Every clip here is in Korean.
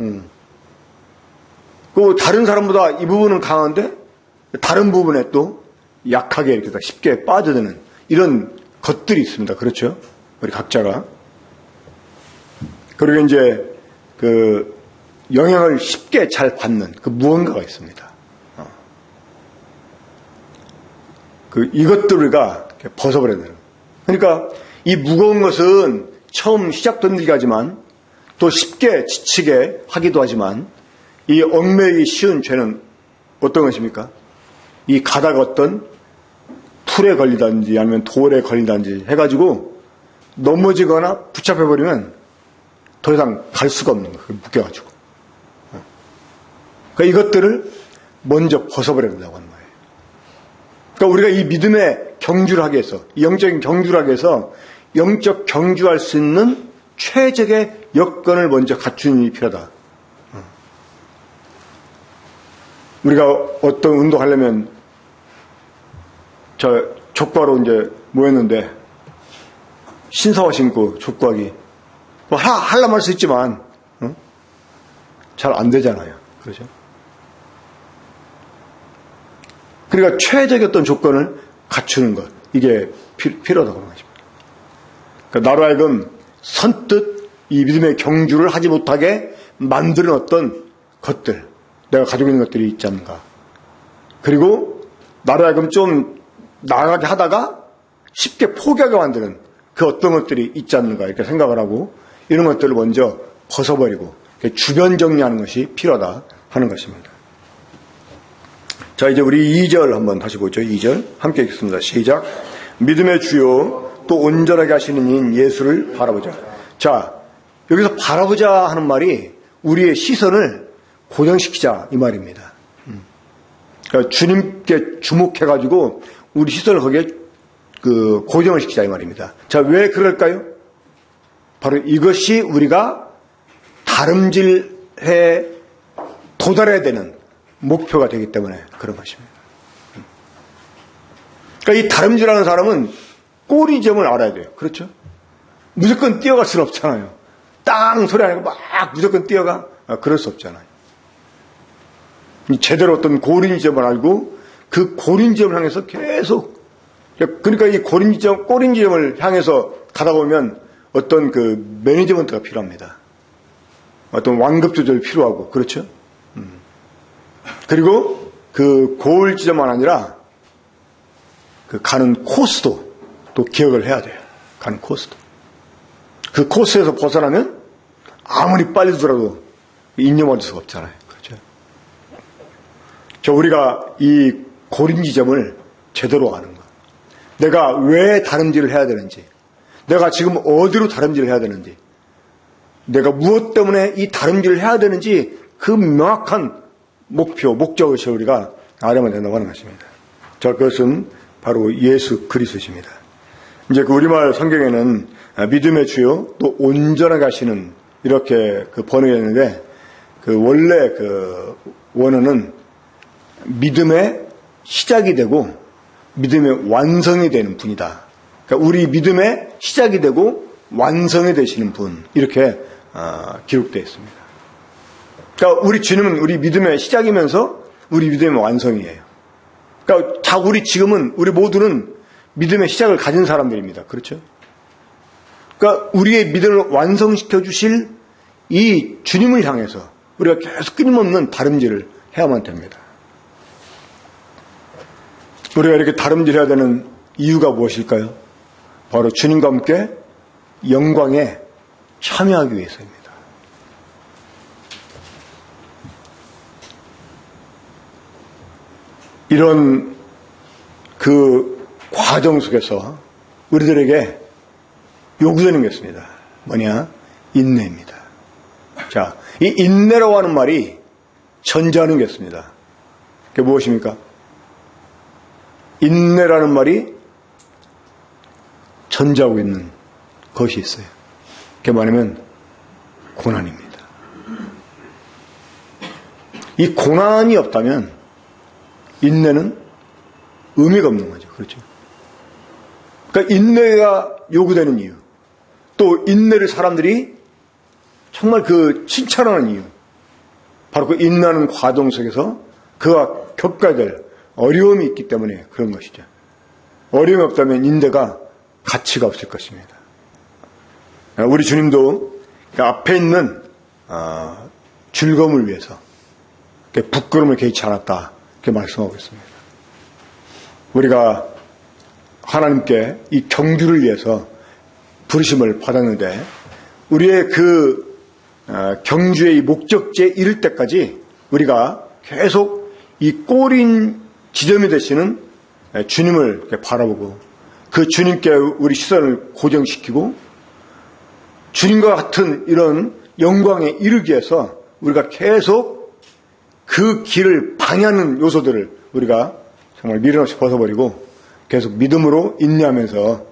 음. 그 다른 사람보다 이 부분은 강한데 다른 부분에 또 약하게 이렇게 다 쉽게 빠져드는 이런 것들이 있습니다. 그렇죠? 우리 각자가. 그리고 이제 그 영향을 쉽게 잘 받는 그 무언가가 있습니다. 어. 그 이것들을 벗어버려야 되는. 그러니까 이 무거운 것은 처음 시작된들게 하지만 또 쉽게 지치게 하기도 하지만 이 얽매이기 쉬운 죄는 어떤 것입니까? 이 가다가 어떤 풀에 걸리든지 아니면 돌에 걸리든지 해가지고 넘어지거나 붙잡혀버리면 더 이상 갈 수가 없는 거예요. 묶여가지고. 그러니까 이것들을 먼저 벗어버려야 된다고 하는 거예요. 그러니까 우리가 이 믿음의 경주를 하기 위해서, 영적인 경주를 하기 위해서 영적 경주할 수 있는 최적의 여건을 먼저 갖추는 일이 필요하다. 우리가 어떤 운동하려면 저 족구하러 이제 모였는데 신사화 신고 족구하기 뭐 하, 하려면 할 수 있지만 어? 잘안 되잖아요. 그렇죠? 그러니까 최적의 어떤 조건을 갖추는 것 이게 피, 필요하다고 말입니다. 그러니까 나로 하여금 선뜻 이 믿음의 경주를 하지 못하게 만드는 어떤 것들 내가 가지고 있는 것들이 있지 않는가. 그리고 나로 하여금 좀 나아가게 하다가 쉽게 포기하게 만드는 그 어떤 것들이 있지 않는가 이렇게 생각을 하고 이런 것들을 먼저 벗어버리고 주변 정리하는 것이 필요하다 하는 것입니다. 자, 이제 우리 2절 한번 다시 보죠. 2절. 함께 읽겠습니다. 시작. 믿음의 주요 또 온전하게 하시는 인 예수를 바라보자. 자, 여기서 바라보자 하는 말이 우리의 시선을 고정시키자 이 말입니다. 음. 그러니까 주님께 주목해가지고 우리 시선을 거기에 그 고정을 시키자 이 말입니다. 자, 왜 그럴까요? 바로 이것이 우리가 다름질해 도달해야 되는 목표가 되기 때문에 그런 것입니다. 그러니까 이 다름질하는 사람은 꼬리점을 알아야 돼요. 그렇죠? 무조건 뛰어갈 수는 없잖아요. 땅 소리 하고 막 무조건 뛰어가? 아, 그럴 수 없잖아요. 제대로 어떤 고린지점을 알고 그 고린지점을 향해서 계속 그러니까 이 고린지점, 꼬린지점을 향해서 가다 보면 어떤 그 매니지먼트가 필요합니다. 어떤 완급 조절이 필요하고 그렇죠? 음. 그리고 그 고을 지점만 아니라 그 가는 코스도 또 기억을 해야 돼요. 가는 코스도. 그 코스에서 벗어나면 아무리 빨리 두더라도 인념할 수가 없잖아요. 그렇죠? 저 우리가 이 고린 지점을 제대로 아는 거. 내가 왜 다름질을 해야 되는지, 내가 지금 어디로 다름질을 해야 되는지, 내가 무엇 때문에 이 다름질을 해야 되는지 그 명확한 목표, 목적을 우리가 알아야 된다고 하는 것입니다. 자, 그것은 바로 예수 그리스도십니다. 이제 그 우리말 성경에는 믿음의 주요 또 온전하게 하시는 이렇게 그 번역했는데 그 원래 그 원어는 믿음의 시작이 되고 믿음의 완성이 되는 분이다. 그러니까 우리 믿음의 시작이 되고 완성이 되시는 분 이렇게 어, 기록되어 있습니다. 그러니까 우리 주님은 우리 믿음의 시작이면서 우리 믿음의 완성이에요. 그러니까 자 우리 지금은 우리 모두는 믿음의 시작을 가진 사람들입니다. 그렇죠? 그러니까 우리의 믿음을 완성시켜 주실 이 주님을 향해서 우리가 계속 끊임없는 다름질을 해야만 됩니다. 우리가 이렇게 다름질해야 되는 이유가 무엇일까요? 바로 주님과 함께 영광에 참여하기 위해서입니다. 이런 그 과정 속에서 우리들에게 요구되는 게 있습니다. 뭐냐? 인내입니다. 자, 이 인내라고 하는 말이 전제하는 게 있습니다. 그게 무엇입니까? 인내라는 말이 전제하고 있는 것이 있어요. 그게 뭐냐면 고난입니다. 이 고난이 없다면 인내는 의미가 없는 거죠. 그렇죠? 그러니까 인내가 요구되는 이유. 또 인내를 사람들이 정말 그 칭찬하는 이유. 바로 그 인나는 과정 속에서 그가 겪어야 될 어려움이 있기 때문에 그런 것이죠. 어려움이 없다면 인대가 가치가 없을 것입니다. 우리 주님도 그 앞에 있는 어, 즐거움을 위해서 부끄러움을 개의치 않았다 이렇게 말씀하고 있습니다. 우리가 하나님께 이 경주를 위해서 부르심을 받았는데 우리의 그 어, 경주의 목적지에 이를 때까지 우리가 계속 이 꼬린 지점이 되시는 주님을 바라보고 그 주님께 우리 시선을 고정시키고 주님과 같은 이런 영광에 이르기 위해서 우리가 계속 그 길을 방해하는 요소들을 우리가 정말 미련없이 벗어버리고 계속 믿음으로 인내하면서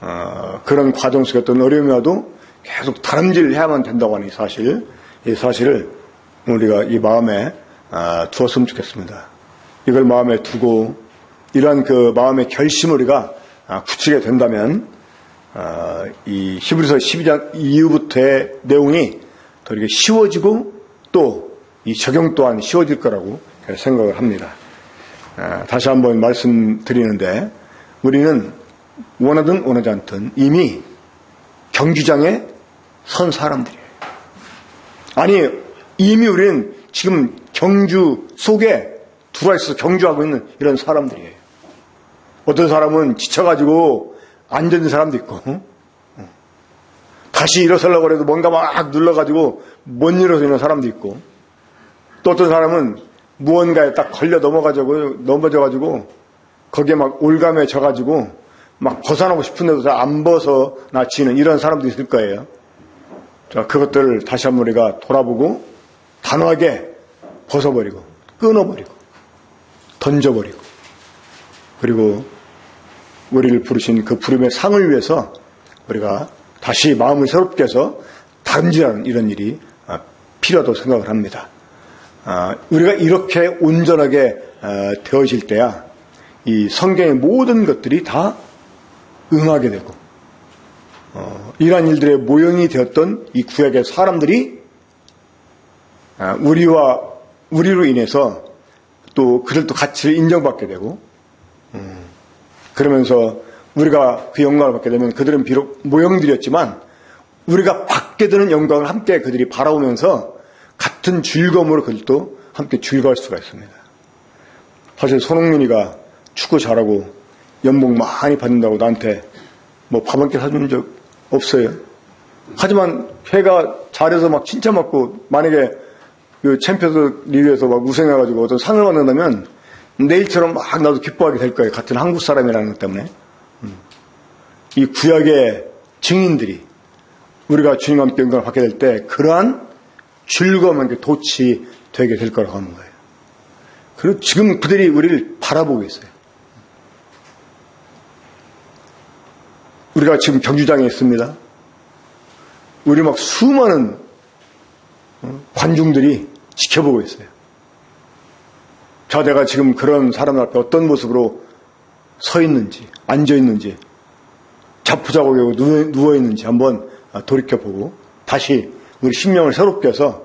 어, 그런 과정 속에 어떤 어려움이 와도 계속 다름질해야만 된다고 하는 이 사실, 이 사실을 우리가 이 마음에 어, 두었으면 좋겠습니다. 이걸 마음에 두고 이러한 그 마음의 결심을 우리가 아, 굳히게 된다면 어, 이 히브리서 12장 이후부터의 내용이 더 이렇게 쉬워지고 또 이 적용 또한 쉬워질 거라고 생각을 합니다. 아, 다시 한번 말씀드리는데 우리는 원하든 원하지 않든 이미 경기장에 선 사람들이에요. 아니 이미 우리는 지금 경주 속에 들어와 있어서 경주하고 있는 이런 사람들이에요. 어떤 사람은 지쳐가지고 앉아있는 사람도 있고 다시 일어서려고 해도 뭔가 막 눌러가지고 못 일어서 있는 사람도 있고 또 어떤 사람은 무언가에 딱 걸려 넘어가지고 넘어져가지고 거기에 막 올감에 져가지고 막 벗어나고 싶은데도 잘 안 벗어나치는 이런 사람도 있을 거예요. 자, 그것들을 다시 한번 우리가 돌아보고 단호하게 벗어버리고 끊어버리고 던져버리고 그리고 우리를 부르신 그 부름의 상을 위해서 우리가 다시 마음을 새롭게 해서 단지하는 이런 일이 아, 필요하다고 생각을 합니다. 아, 우리가 이렇게 온전하게 아, 되어질 때야 이 성경의 모든 것들이 다 응하게 되고 어, 이러한 일들의 모형이 되었던 이 구약의 사람들이 우리와 우리로 인해서 또 그들도 가치를 인정받게 되고 음, 그러면서 우리가 그 영광을 받게 되면 그들은 비록 모형들이었지만 우리가 받게 되는 영광을 함께 그들이 바라보면서 같은 즐거움으로 그들도 함께 즐거울 수가 있습니다. 사실 손흥민이가 축구 잘하고 연봉 많이 받는다고 나한테 뭐 밥 한 끼 사준 적 없어요. 하지만 걔가 잘해서 막 칭찬받고 만약에 그 챔피언스 리그에서 막 우승해가지고 어떤 상을 받는다면 내일처럼 막 나도 기뻐하게 될 거예요. 같은 한국 사람이라는 것 때문에. 음. 이 구약의 증인들이 우리가 주님과 함께 영광을 받게 될 때 그러한 즐거움에 도치 되게 될 거라고 하는 거예요. 그리고 지금 그들이 우리를 바라보고 있어요. 우리가 지금 경주장에 있습니다. 우리 막 수많은 어, 관중들이 지켜보고 있어요. 자, 내가 지금 그런 사람 앞에 어떤 모습으로 서 있는지, 앉아 있는지, 자포자고 누워 있는지 한번 돌이켜보고 다시 우리 심령을 새롭게 해서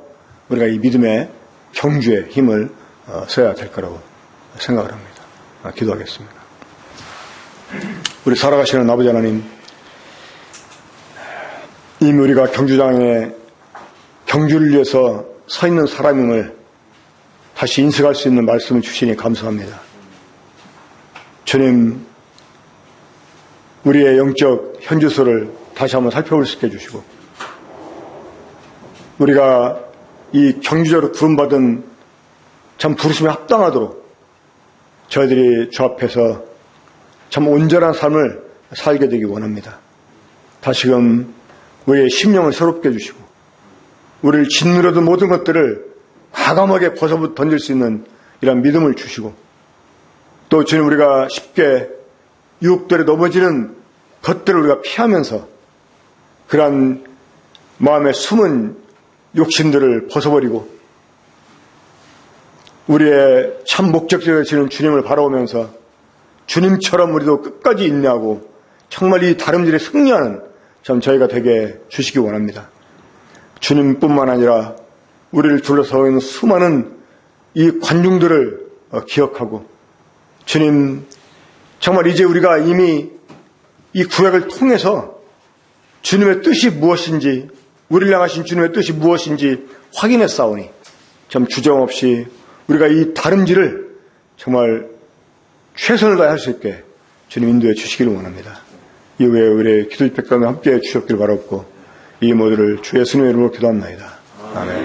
우리가 이 믿음의 경주에 힘을 어, 써야 될 거라고 생각을 합니다. 아, 기도하겠습니다. 우리 살아가시는 아버지 하나님, 이미 우리가 경주장에 경주를 위해서 서 있는 사람임을 다시 인식할 수 있는 말씀을 주시니 감사합니다. 주님, 우리의 영적 현주소를 다시 한번 살펴볼 수 있게 해주시고, 우리가 이 경주자로 부름받은 참 부르심에 합당하도록 저희들이 주 앞에서 참 온전한 삶을 살게 되기 원합니다. 다시금 우리의 심령을 새롭게 해주시고, 우리를 짓누려던 모든 것들을 과감하게 벗어 던질 수 있는 이런 믿음을 주시고 또 주님 우리가 쉽게 유혹들에 넘어지는 것들을 우리가 피하면서 그러한 마음의 숨은 욕심들을 벗어버리고 우리의 참 목적지가 되시는 주님을 바라보면서 주님처럼 우리도 끝까지 인내하고 정말 이 다름질에 승리하는 참 저희가 되게 주시기 원합니다. 주님뿐만 아니라 우리를 둘러싸고 있는 수많은 이 관중들을 어, 기억하고 주님 정말 이제 우리가 이미 이 구약을 통해서 주님의 뜻이 무엇인지 우리를 향하신 주님의 뜻이 무엇인지 확인해 싸우니 참 주저없이 우리가 이 다름질을 정말 최선을 다해 할수 있게 주님 인도해 주시기를 원합니다. 이후에 우리의 기도 집회감에 함께 해 주셨기를 바랍고 이 모두를 주의 수님의 이름으로 기도합니다. 아멘.